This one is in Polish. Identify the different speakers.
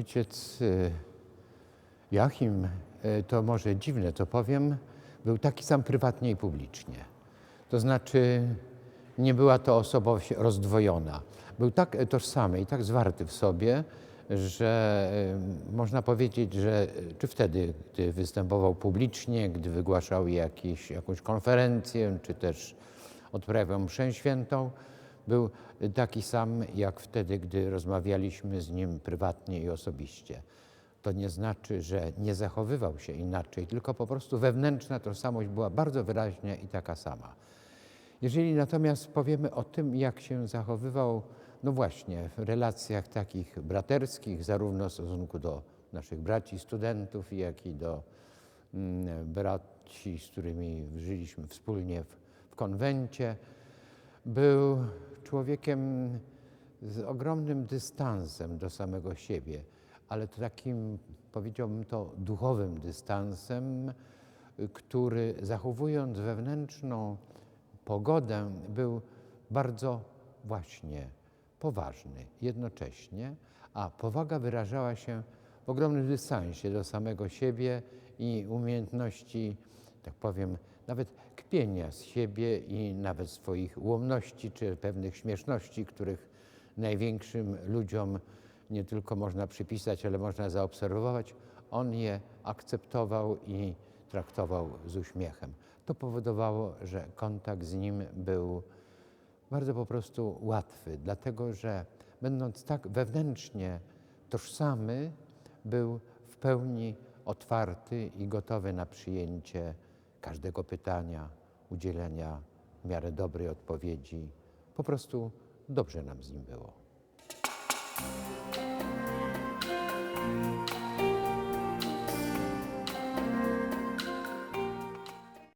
Speaker 1: ojciec y, Joachim, y, to może dziwne to powiem, był taki sam prywatnie i publicznie. To znaczy nie była to osobowość rozdwojona. Był tak tożsamy i tak zwarty w sobie, że y, można powiedzieć, że czy wtedy, gdy występował publicznie, gdy wygłaszał jakiś, jakąś konferencję, czy też odprawiał mszę świętą, był taki sam jak wtedy, gdy rozmawialiśmy z nim prywatnie i osobiście. To nie znaczy, że nie zachowywał się inaczej, tylko po prostu wewnętrzna tożsamość była bardzo wyraźna i taka sama. Jeżeli natomiast powiemy o tym, jak się zachowywał, no właśnie, w relacjach takich braterskich, zarówno w stosunku do naszych braci studentów, jak i do mm, braci, z którymi żyliśmy wspólnie w, w konwencie, był człowiekiem z ogromnym dystansem do samego siebie, ale to takim, powiedziałbym to, duchowym dystansem, który zachowując wewnętrzną pogodę, był bardzo właśnie poważny jednocześnie, a powaga wyrażała się w ogromnym dystansie do samego siebie i umiejętności, tak powiem, nawet kpienia z siebie i nawet swoich ułomności czy pewnych śmieszności, których największym ludziom nie tylko można przypisać, ale można zaobserwować, on je akceptował i traktował z uśmiechem. To powodowało, że kontakt z nim był bardzo po prostu łatwy, dlatego że będąc tak wewnętrznie tożsamy, był w pełni otwarty i gotowy na przyjęcie każdego pytania, udzielenia w miarę dobrej odpowiedzi. Po prostu dobrze nam z nim było.